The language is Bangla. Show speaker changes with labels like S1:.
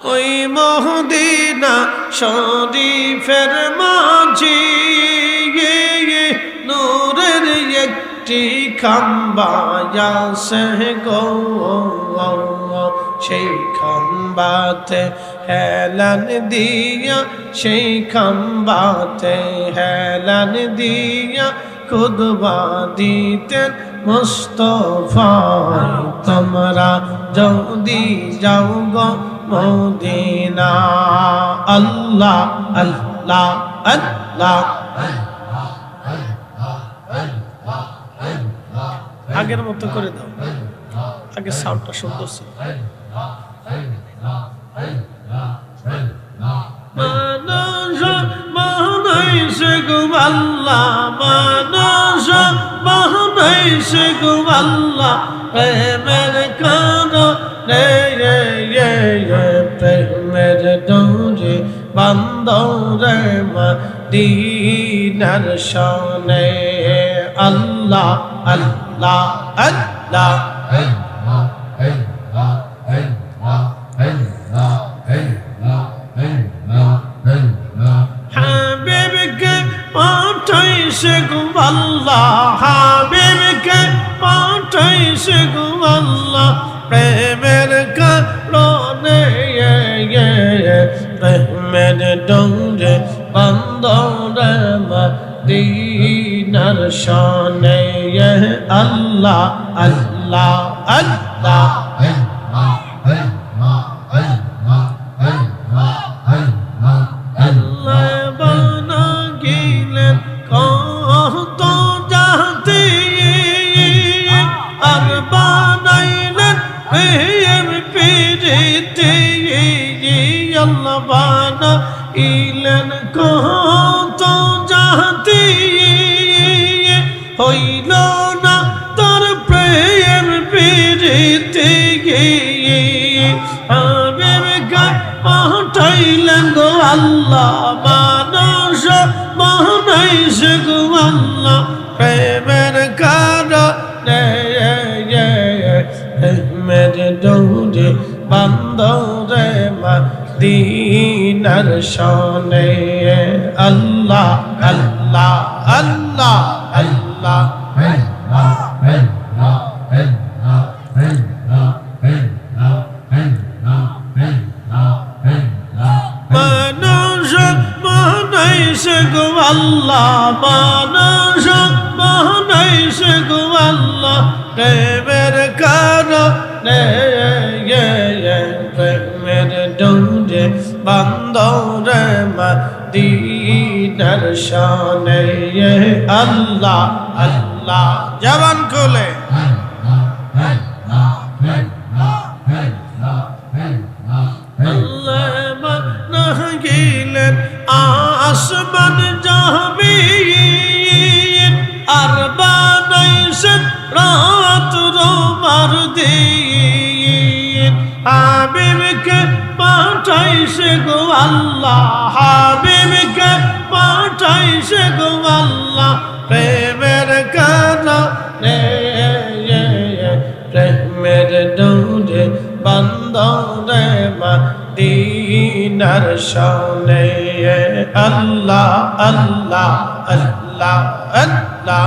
S1: ওই মহদিনা শরীফের মাঝি নূরের একটি খাম্বায়াসে গো সেই খাম্বাতে হেলান দিয়া, সেই খাম্বাতে হেলান দিয়া খুদবা দিতেন মুস্তফায় তোমরা যদি যাও গো মদিনা। আল্লাহ আল্লাহ আল্লাহ। আগের মতো করে দাও। আগে সাউন্ডটা সুন্দর ছিল। মানুষ বানাইছে গো আল্লাহ, মানুষ বানাইছে গো আল্লাহ। প্রেমের কারও বান্দরে মদিনার শনে আল্লাহ আল্লাহ আল্লাহ। হাবিবকে পাঠাইছে গো আল্লাহ, হাবিবকে পাঠাইছে গো আল্লাহ। প্রেমের কারণে প্রেমের ডোরে বন্দরে মদিনার শনে আল্লাহ আল্লাহ আল্লাহ। আর বানাইলেন প্রেম পিরিতি। আল্লাহ বানা ইলেন কত জাতি হইল না তোর প্রেম পিরিতি হাবিবকে পাঠাইলেন গো আল্লাহ মানুষ বানাইছে গো আল্লাহ। মদিনার শনে আল্লাহ আল্লাহ আল্লাহ আল্লাহ। মানুষ মানুষ গো আল্লাহ। প্রেমের কারণে বান্দরে মদিনার শানে আল্লাহ আল্লাহ। জবান খোলে। আসমান জামিন আর বানাইছেন রাত রোমার দিন। হাবিবকে পাঠাইছে গো আল্লাহ, হাবিবকে পাঠাইছে গো আল্লাহ। প্রেমের কারণে প্রেমের দৌড়ে বান্দরে মদিনার শনে আল্লাহ আল্লাহ আল্লাহ আল্লাহ।